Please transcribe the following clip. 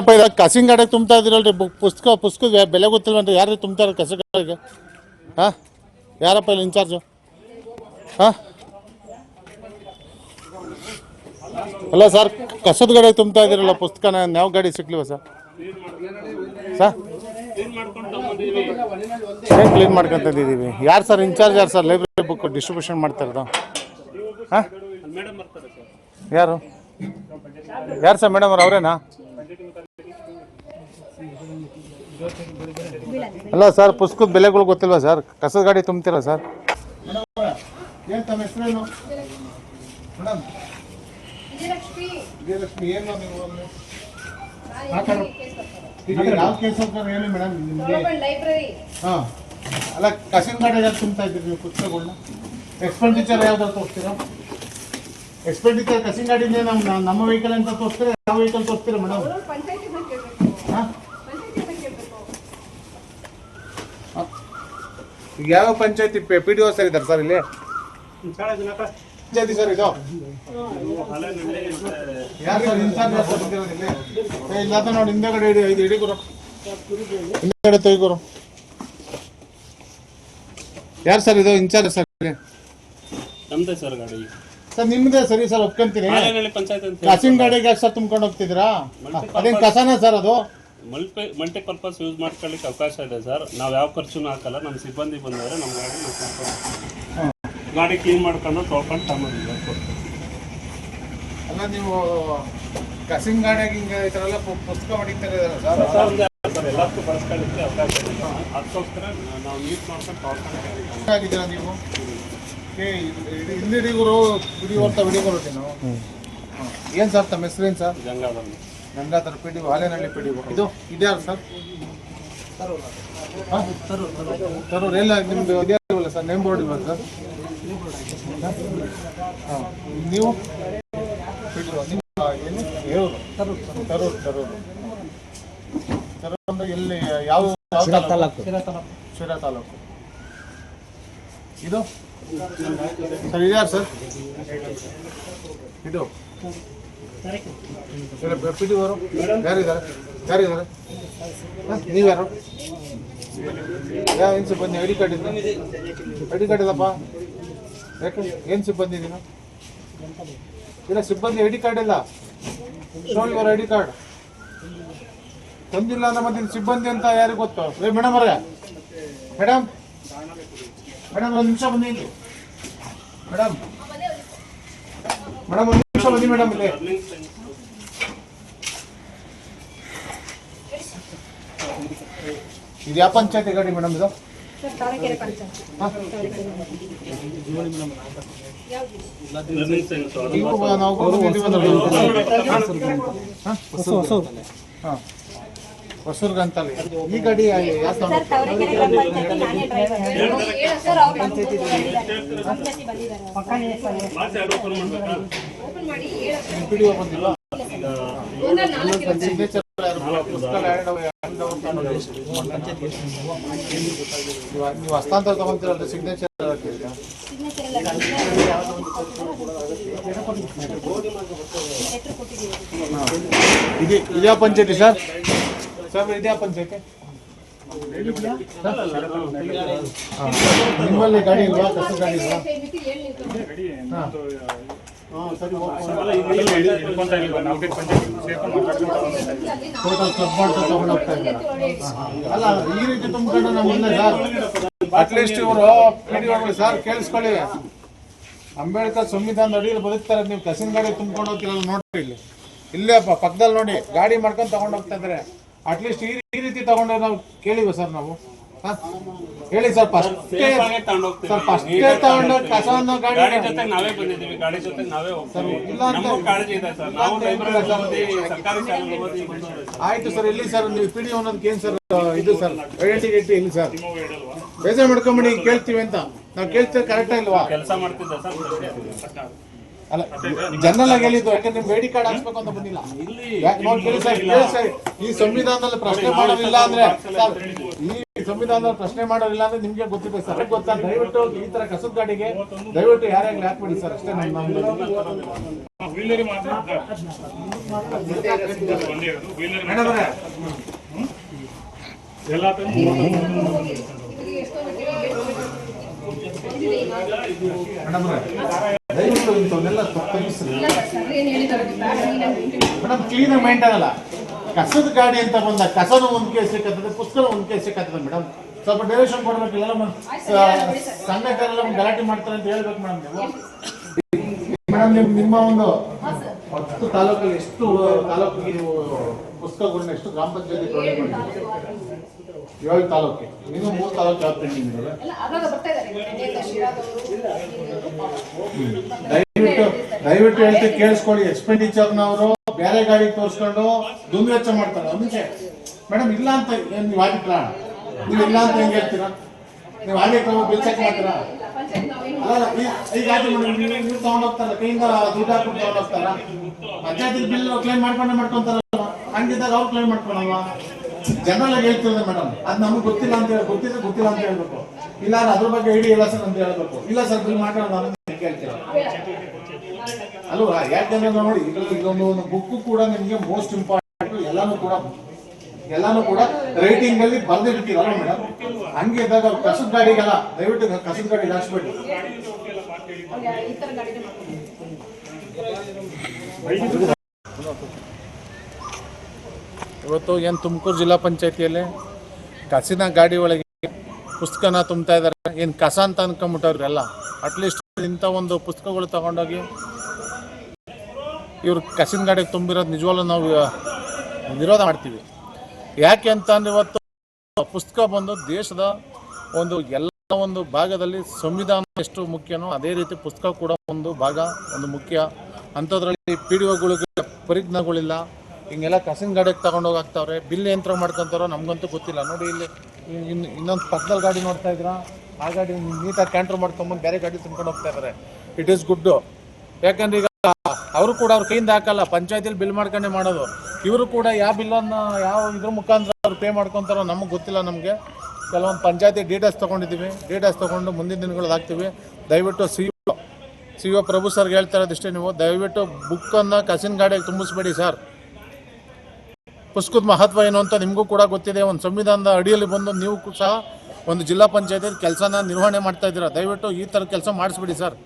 ಅಪ್ಪ ಇದಾಗ ಕಸಿನ ಗಾಡಿಗೆ ತುಂಬ್ತಾ ಇದ್ದೀರಲ್ರಿ. ಬುಕ್ ಪುಸ್ತಕ ಪುಸ್ತಕದ ಬೆಲೆ ಗೊತ್ತಿಲ್ವನ್ರಿ ಯಾರು ತುಂಬ್ತಾರೆ ಕಸ ಗಾಡಿಗೆ ಹಾಂ? ಯಾರಪ್ಪ ಇಲ್ಲಿ ಇನ್ಚಾರ್ಜು? ಹಾಂ? ಅಲ್ಲ ಸರ್, ಕಸದ ಗಾಡಿಗೆ ತುಂಬ್ತಾ ಇದ್ದೀರಲ್ಲ ಪುಸ್ತಕನ, ಯಾವ ಗಾಡಿ ಸಿಕ್ಲಿವ ಸರ್? ಸರ್ ಕ್ಲೀನ್ ಕ್ಲೀನ್ ಮಾಡ್ಕೊಂತಿದ್ದೀವಿ ಯಾರು ಸರ್ ಇನ್ಚಾರ್ಜ್ ಯಾರು ಸರ್? ಲೈಬ್ರರಿ ಬುಕ್ ಡಿಸ್ಟ್ರಿಬ್ಯೂಷನ್ ಮಾಡ್ತಾ ಇರೋದು? ಹಾಂ? ಯಾರು? ಯಾರು ಸರ್ ಮೇಡಮ್ ಅವ್ರು, ಅವರೇನಾ? ಅಲ್ಲ ಸರ್, ಪುಸ್ತಕದ ಬೆಲೆಗಳು ಗೊತ್ತಿಲ್ವಾ ಸರ್? ಕಸದ ಗಾಡಿ ತುಂಬ್ತೀರಾ ಸರ್? ಏನು ತಮ್ಮ ಹೆಸರೇನು ಮೇಡಮ್ ವಿಜಯಲಕ್ಷ್ಮಿ ಏನು ನೀವು ಯಾವ ಕೇಸ್ ಅಂತ ಹೇಳಿ ಮೇಡಮ್ ನಿಮಗೆ ಹಾಂ ಅಲ್ಲ ಕಸಿನ ಗಾಡಿಗೆ ತುಂಬ್ತಾ ಇದ್ದೀರಿ ನೀವು ಪುಸ್ತಕಗಳನ್ನ ಎಕ್ಸ್ಪೆಂಡಿಚರ್ ಯಾವ್ದಾರು ತೋರಿಸ್ತೀರಾ ಎಕ್ಸ್ಪೆಂಡಿಚರ್ ಕಸಿನ ಗಾಡಿನೇ ನಮ್ಮ ನಮ್ಮ ವೆಹಿಕಲ್ ಅಂತ ತೋರಿಸ್ತೀರಾ? ಯಾವ ವೆಹಿಕಲ್ ತೋರಿಸ್ತೀರಾ ಮೇಡಮ್ ಪಂಚಾಯತಿ ಬಗ್ಗೆ ಕೇಳಬೇಕು ಹಾಂ ಪಂಚಾಯತಿ ಬಗ್ಗೆ ಕೇಳಬೇಕು ಈಗ ಯಾವ ಪಂಚಾಯತಿ ಪಿ ಡಿ ಒ ಸರ್ ಇದ್ದಾರೆ ಸರ್ ಇಲ್ಲಿ? ಪಂಚಾಯತಿ ಸರ್ ಇದು? ಯಾರು ಸರ್ ಇನ್ಚಾರ್ಜ್ ಸರ್ ಬಂದಿರೋದು ಇಲ್ಲಿ? ಏ, ಇಲ್ಲ ನೋಡಿ ಹಿಂದೆಗಡೆ ಇಡಿ ಇದು ಹಿಡಿ ಗುರು. ಹಿಂದೆಗಡೆ ತೆಗಿ ಗುರು. ಯಾರು ಸರ್ ಇದು? ಇನ್ಚಾರ್ಜ್ ಸರ್ ಇಲ್ಲಿ? ನಮ್ದೇ ಸರ್ ಗಾಡಿ. ಸರ್ ನಿಮ್ದೇ ಸರಿ ಸರ್ ಒಪ್ಕೊಂತೀನಿ ಹಾಲೇನಹಳ್ಳಿ ಪಂಚಾಯತ್ ಅಂತ ಕಸಿನ ಗಾಡಿಗೆ ಯಾಕೆ ಸರ್ ತುಂಬ್ಕೊಂಡು ಹೋಗ್ತಿದ್ದೀರಾ? ಅದೇನ್ ಕಸನ ಸರ್ ಅದು? ಮಲ್ಟಿ ಪರ್ಪಸ್ ಯೂಸ್ ಮಾಡ್ಕೊಳ್ಳಿಕ್ಕೆ ಅವಕಾಶ ಇದೆ ಸರ್. ನಾವು ಯಾವ ಖರ್ಚುನೂ ಹಾಕಲ್ಲ. ನಮ್ಮ ಸಿಬ್ಬಂದಿ ಬಂದವರೆ ನಮ್ಮ ಗಾಡಿ ನಾವು ಗಾಡಿ ಕ್ಲೀನ್ ಮಾಡ್ಕೊಂಡು ತೊಳ್ಕೊಂಡು ತಗೊಂಡಿದ್ದೀವಿ ಅಲ್ಲ ನೀವು ಕಸಿಂಗ್ ಗಾಡಿಯಾಗ ಹಿಂಗೆ ಈ ಥರ ಎಲ್ಲ ಪುಸ್ತಕ ಹೊಡಿತಾರೆ ಸರ್? ಸರ್ ಎಲ್ಲದಕ್ಕೂ ಬಳಸ್ಕೊಳ್ಳಿಕ್ಕೆ ಅವಕಾಶ ಇದೆ ಅದಕ್ಕೋಸ್ಕರ ನಾವು ಯೂಸ್ ಮಾಡ್ಕೊಂಡು ತೊಳ್ಕೊಂಡು ಆಗಿದ್ದೀರಾ ನೀವು? ಏ ಇಲ್ಲಿ ಬರ್ತಾ ವಿಡಿಯೋ ಅಂತ ಹಿಡಿಗುರು ನಾವು. ಏನು ಸರ್ ತಮ್ಮ ಹೆಸರೇನು sir? Gangadhar Gangadhara P D Halenahalli P D ಇದು? ಇದ್ಯಾರು ಸರ್? ಹಾಂ? ತರೂರ್ ಎಲ್ಲ ನಿಮ್ದು ಇದ್ಯಾರಲ್ಲ ಸರ್? ನೇಮ್ ಬೋರ್ಡ್ ಇಲ್ವಾ ಸರ್? ಹಾಂ. ನೀವು? ನಿಮ್ಮ ಏನು ಹೇಳೂರು ತರೂರ್ ತರೂರ್. ತರೂರ್ ತರೂರ್. ಅಂದ್ರೆ ಎಲ್ಲಿ ಯಾವ ಯಾವ ತಾಲೂಕು? ಶಿರಾ ತಾಲೂಕು. ಇದು? ಸರ್ ಇದ್ಯಾರು ಸರ್? ಇದು? ಪಿ ಡಿ ಅವರು ಏನು ಸಿಬ್ಬಂದಿ? ಐ ಡಿ ಕಾರ್ಡ್ ಇದ್ದು ಐ ಡಿ ಕಾರ್ಡ್ ಇಲ್ಲಪ್ಪ ಯಾಕೆ? ಏನು ಸಿಬ್ಬಂದಿ ನೀನು? ಇಲ್ಲ, ಸಿಬ್ಬಂದಿ ಐ ಡಿ ಕಾರ್ಡ್ ಇಲ್ಲ. Your I D card. ತಂದಿಲ್ಲ ಅಂದ್ರೆ ಮತ್ತೆ ಸಿಬ್ಬಂದಿ ಅಂತ ಯಾರಿಗೆ ಗೊತ್ತು? ಏ ಮೇಡಮ್ ಅವರೇ. ಮೇಡಮ್ ಮೇಡಮ್ ಒಂದು ನಿಮಿಷ ಬಂದಿ ಮೇಡಮ್ ಮೇಡಮ್ ನಿಮಿಷ ಬನ್ನಿ ಮೇಡಮ್ ಇಲ್ಲಿ. ಇದು ಯಾವ ಪಂಚಾಯತಿ ಗಾಡಿ ಮೇಡಮ್ ಇದು? ನಾವು ಹಾ? ಹಾ. ಹೊಸೂರ್ಗ್ ಈ ಗಾಡಿ ಬಂದಿಲ್ಲ. ಸಿಗ್ನೇಚರ್ ನೀವು ಹಸ್ತಾಂತರ ತಗೊಂತೀರಲ್ಲ ಸಿಗ್ನೇಚರ್ ಇದು ಇದ್ಯಾ ಪಂಚಾಯತಿ ಸರ್? ಸರ್ ಇದ್ಯಾ ಪಂಚಾಯತಿ. ನಿಮ್ಮಲ್ಲಿ ಗಾಡಿ ಇಲ್ವಾ? ಕಸ ಗಾಡಿ ಇಲ್ವಾ? ನೀವು ಟೋಟಲ್ ಕ್ಲಬ್ ಮಾಡ್ತಾ ತಗೊಂಡು ಹೋಗ್ತಾ ಇದ್ದಾರೆ ಅಲ್ಲ ಈ ರೀತಿ ತುಂಬಿಕೊಂಡು ನಮ್ಮಿಂದ ಸರ್ ಅಟ್ಲೀಸ್ಟ್ ಇವರು ಪಿಡಿಒಗಳು ಸರ್ ಕೇಳಿಸ್ಕೊಳ್ಳಿ. ಅಂಬೇಡ್ಕರ್ ಸಂವಿಧಾನ ಅಡಿಯಲ್ಲಿ ಬದುಕ್ತಾರೆ. ನೀವು ಕಸಿನ ಗಾಡಿ ತುಂಬ್ಕೊಂಡು ಹೋಗ್ತಿರಲ್ಲ ನೋಡ್ರಿ ಇಲ್ಲಿ. ಇಲ್ಲೇ ಪಕ್ಕದಲ್ಲಿ ನೋಡಿ ಗಾಡಿ ಮಾಡ್ಕೊಂಡು ತಗೊಂಡು ಹೋಗ್ತಾ ಇದ್ದಾರೆ. ಅಟ್ಲೀಸ್ಟ್ ಈ ಈ ರೀತಿ ತಗೊಂಡ್ರೆ ನಾವು ಕೇಳಿವ ಸರ್ ನಾವು? ಹೇಳಿ ಸರ್ ಫಸ್ಟ್ ಸರ್ ಫಸ್ಟ್ ತಗೊಂಡು ಕಸವನ್ನು ಗಾಡಿ ಗಾಡಿ ಜೊತೆ ನಾವೇ ಬಂದಿದ್ದೀವಿ ಗಾಡಿ ಜೊತೆ ನಾವೇ ಹೋಗ್ತೀವಿ. ಇಲ್ಲ ಅಂತ- ನಮಗೂ ಕಾಳಜಿ ಇದೆ ಸರ್. ನಾವು ಲೈಬ್ರರಿ ಓದಿ ಸರ್ಕಾರಿ ಶಾಲೆಗೆ ಓದಿ ಆಯ್ತು ಸರ್ ಇಲ್ಲಿ ಸರ್ ನೀವು ಪಿ ಡಿ ಅನ್ನೋದಕ್ಕೆ ಏನು ಸರ್ ಇದು ಸರ್? ಐಡೆಂಟಿಟಿ ಇಲ್ಲಿ ಸರ್. ಬೇಜಾರು ಮಾಡ್ಕೊಂಬಿಡಿ ಕೇಳ್ತೀವಿ ಅಂತ. ನಾವು ಕೇಳ್ತೇವೆ ಕರೆಕ್ಟ್ ಇಲ್ವಾ? ಕೆಲಸ ಮಾಡ್ತಿದ್ದ ಸರ್ ಅಲ್ಲ ಜನರಲ್ ಆಗಿ ಹೇಳಿದ್ದು ಯಾಕಂದ್ರೆ ನಿಮ್ಗೆ ಐಡಿ ಕಾರ್ಡ್ ಹಾಕ್ಸ್ಬೇಕು ಅಂತ ಬಂದಿಲ್ಲ. ಈ ಸಂವಿಧಾನದಲ್ಲಿ ಪ್ರಶ್ನೆ ಮಾಡೋದಿಲ್ಲ ಅಂದ್ರೆ ಈ ಸಂವಿಧಾನದಲ್ಲಿ ಪ್ರಶ್ನೆ ಮಾಡೋದಿಲ್ಲ ಅಂದ್ರೆ ನಿಮ್ಗೆ ಗೊತ್ತಿದೆ ಸರ್ ಗೊತ್ತಾ? ದಯವಿಟ್ಟು ಈ ತರ ಕಸದ ಗಾಡಿಗೆ ದಯವಿಟ್ಟು ಯಾರ್ಯಾಗಲಿ ಹಾಕ್ಬಿಡಿ ಸರ್ ಅಷ್ಟೇ ನಮ್ಮ ಇಂಥವನ್ನೆಲ್ಲ ಮೇಡಮ್ ಕ್ಲೀನ್ ಆಗಿ ಮೇಂಟೈನ್ ಅಲ್ಲ ಕಸದ ಗಾಡಿ ಅಂತ ಬಂದ ಕಸನ ಒಂದ್ ಕೇಸ್ ಸಿಕ್ಕತ್ತದೆ ಪುಸ್ತಕ ಒಂದ್ ಕೇಸ್ ಸಿಕ್ಕತ್ತದೆ ಮೇಡಮ್. ಸ್ವಲ್ಪ ಡೈರೆಕ್ಷನ್ ಕೊಡ್ಬೇಕಿಲ್ಲ ಸಣ್ಣ ಕಾಲ ಗಲಾಟೆ ಮಾಡ್ತಾರೆ ಅಂತ ಹೇಳ್ಬೇಕು ಮೇಡಮ್ ನೀವು. ಮೇಡಮ್ ನಿಮ್ ನಿಮ್ಮ ಒಂದು ಹತ್ತು ತಾಲೂಕಲ್ಲಿ ಎಷ್ಟು ತಾಲೂಕಿಗೆ ನೀವು ಪುಸ್ತಕಗಳನ್ನ ಎಷ್ಟು ಗ್ರಾಮ ಪಂಚಾಯತಿ ಪ್ರೊವೈಡ್ ಮಾಡಿದ್ದೀರಿ ಏಳು ತಾಲೂಕಿಗೆ ಇನ್ನೂ ಮೂರು ತಾಲೂಕು ಯಾವ ಪೆಂಡಿಂಗ್ ಇದೆ ದಯವಿಟ್ಟು ದಯವಿಟ್ಟು ಹೇಳ್ತೀವಿ ಕೇಳಿಸ್ಕೊಳ್ಳಿ. ಎಕ್ಸ್ಪೆಂಡಿಚರ್ನವರು ಬೇರೆ ಗಾಡಿ ತೋರಿಸ್ಕೊಂಡು ದುಂದು ವೆಚ್ಚ ಮಾಡ್ತಾರೆ. ಅದಕ್ಕೆ ಮೇಡಮ್ ಇಲ್ಲ ಅಂತ ಏನ್ ನೀವು ಆಡಿಟ್ರಾ ನೀವು ಇಲ್ಲ ಅಂತ ಹೆಂಗ್ ಹೇಳ್ತೀರಾ? ನೀವು ಆಡಿಟ್ ಬಿಲ್ ಚೆಕ್ ಮಾಡ್ತೀರಾ? ಈಗ ನೀವು ತಗೊಂಡೋಗ್ತಾರ ಕೈಯಿಂದ ದುಡ್ಡು ಹಾಕ್ಬಿಟ್ಟು ತಗೊಂಡೋಗ್ತಾರ? ಪಂಚಾಯತಿ ಬಿಲ್ ಕ್ಲೇಮ್ ಮಾಡ್ಕೊಂಡೆ ಮಾಡ್ಕೊಂತಾರಲ್ವ ಹಂಗಿದ್ದಾಗ ಅವ್ರು ಕ್ಲೈಮ್ ಮಾಡ್ಕೊಳಲ್ವಾ ಜನರಲ್ ಆಗಿ ಮೇಡಮ್ ಅದು ನಮ್ಗೆ ಗೊತ್ತಿಲ್ಲ ಅಂತ ಹೇಳಿ, ಗೊತ್ತಿದ್ರೆ ಗೊತ್ತಿಲ್ಲ ಅಂತ ಹೇಳ್ಬೇಕು. ಇಲ್ಲ ಅದ್ರ ಬಗ್ಗೆ ಹೇಳಿ ಇಲ್ಲ ಸರ್ ಅಂತ ಹೇಳ್ಬೇಕು. ಇಲ್ಲ ಸರ್ ಬಿಲ್ ಅಂತ ನಾನು ಕೇಳ್ತೀರ? ಅಲ್ವಾ ಯಾಕಂದ್ರೆ ನೋಡಿ ಇದೊಂದು ಒಂದು ಬುಕ್ ಕೂಡ ನಿಮ್ಗೆ ಮೋಸ್ಟ್ ಇಂಪಾರ್ಟೆಂಟ್ ಎಲ್ಲಾನು ಕೂಡ ಎಲ್ಲಾನು ಕೂಡ ರೈಟಿಂಗ್ ಅಲ್ಲಿ ಬರ್ದಿರ್ತೀರಲ್ಲ ಮೇಡಮ್ ಹಂಗೆ ಇದ್ದಾಗ ಕಸದ ಗಾಡಿಗೆಲ್ಲ, ದಯವಿಟ್ಟು ಕಸದ ಗಾಡಿ ಹಾಕ್ಸ್ಬೇಡಿ. ಇವತ್ತು ಏನು ತುಮಕೂರು ಜಿಲ್ಲಾ ಪಂಚಾಯತಿಯಲ್ಲಿ ಕಸಿನ ಗಾಡಿ ಒಳಗೆ ಪುಸ್ತಕನ ತುಂಬ್ತಾ ಇದ್ದಾರೆ. ಏನು ಕಸ ಅಂತ ಅನ್ಕೊಂಬಿಟ್ಟವ್ರೆಲ್ಲ ಅಟ್ಲೀಸ್ಟ್ ಇಂಥ ಒಂದು ಪುಸ್ತಕಗಳು ತಗೊಂಡೋಗಿ ಇವ್ರು ಕಸಿನ ಗಾಡಿಗೆ ತುಂಬಿರೋದು ನಿಜವಾಗ್ಲೂ ನಾವು ನಿರೋಧ ಮಾಡ್ತೀವಿ. ಯಾಕೆ ಅಂತ ಅಂದ್ರೆ ಇವತ್ತು ಪುಸ್ತಕ ಬಂದು ದೇಶದ ಒಂದು ಎಲ್ಲ ಒಂದು ಭಾಗದಲ್ಲಿ ಸಂವಿಧಾನ ಎಷ್ಟು ಮುಖ್ಯನೋ ಅದೇ ರೀತಿ ಪುಸ್ತಕ ಕೂಡ ಒಂದು ಭಾಗ, ಒಂದು ಮುಖ್ಯ. ಅಂಥದ್ರಲ್ಲಿ ಪಿ ಡಿ ಒಗಳಿಗೆ ಪರಿಜ್ಞಾನಗಳಿಲ್ಲ. ಹಿಂಗೆಲ್ಲ ಕಸಿನ ಗಾಡಿಗೆ ತಗೊಂಡೋಗಿ ಹಾಕ್ತಾವ್ರೆ, ಬಿಲ್ ಯಂತ್ರ ಮಾಡ್ಕೊಂತಾರೋ ನಮಗಂತೂ ಗೊತ್ತಿಲ್ಲ. ನೋಡಿ ಇಲ್ಲಿ ಇನ್ನು ಇನ್ನೊಂದು ಪಕ್ಕದಲ್ಲಿ ಗಾಡಿ ನೋಡ್ತಾ ಇದ್ರಾ? ಆ ಗಾಡಿ ನೀಟಾಗಿ ಕ್ಯಾಂಟ್ರ್ ಮಾಡ್ಕೊಂಬಂದು ಬೇರೆ ಗಾಡಿ ತುಂಬ್ಕೊಂಡು ಹೋಗ್ತಾ ಇದ್ದಾರೆ ಇಟ್ ಈಸ್ ಗುಡ್ ಯಾಕಂದ್ರೆ ಈಗ ಅವರು ಕೂಡ ಅವ್ರ ಕೈಯಿಂದ ಹಾಕಲ್ಲ, ಪಂಚಾಯತಿಲಿ ಬಿಲ್ ಮಾಡ್ಕೊಂಡೇ ಮಾಡೋದು. ಇವರು ಕೂಡ ಯಾವ ಬಿಲ್ಲನ್ನು, ಯಾವ ಇದ್ರ ಮುಖಾಂತರ ಅವ್ರು ಪೇ ಮಾಡ್ಕೊತಾರೋ ನಮಗೆ ಗೊತ್ತಿಲ್ಲ ನಮಗೆ. ಕೆಲವೊಂದು ಪಂಚಾಯತಿ ಡೀಟೇಲ್ಸ್ ತೊಗೊಂಡಿದ್ದೀವಿ ಡೀಟೇಲ್ಸ್ ತೊಗೊಂಡು ಮುಂದಿನ ದಿನಗಳಲ್ಲಿ ಹಾಕ್ತೀವಿ. ದಯವಿಟ್ಟು ಸಿ ಸಿ ಒ ಪ್ರಭು ಸರ್ಗೆ ಹೇಳ್ತಾ ಇರೋದಿಷ್ಟೇ ನೀವು. ದಯವಿಟ್ಟು ಬುಕ್ಕನ್ನು ಕಸಿನ ಗಾಡಿಗೆ ತುಂಬಿಸ್ಬೇಡಿ ಸರ್ ಪುಸ್ತಕದ ಮಹತ್ವ ಏನು ಅಂತ ನಿಮಗೂ ಕೂಡ ಗೊತ್ತಿದೆ. ಒಂದು ಸಂವಿಧಾನದ ಅಡಿಯಲ್ಲಿ ಬಂದು ನೀವು ಸಹ ಒಂದು ಜಿಲ್ಲಾ ಪಂಚಾಯತಿ ಕೆಲಸನ ನಿರ್ವಹಣೆ ಮಾಡ್ತಾ ಇದ್ದೀರಾ? ದಯವಿಟ್ಟು ಈ ಥರ ಕೆಲಸ ಮಾಡಿಸ್ಬಿಡಿ ಸರ್.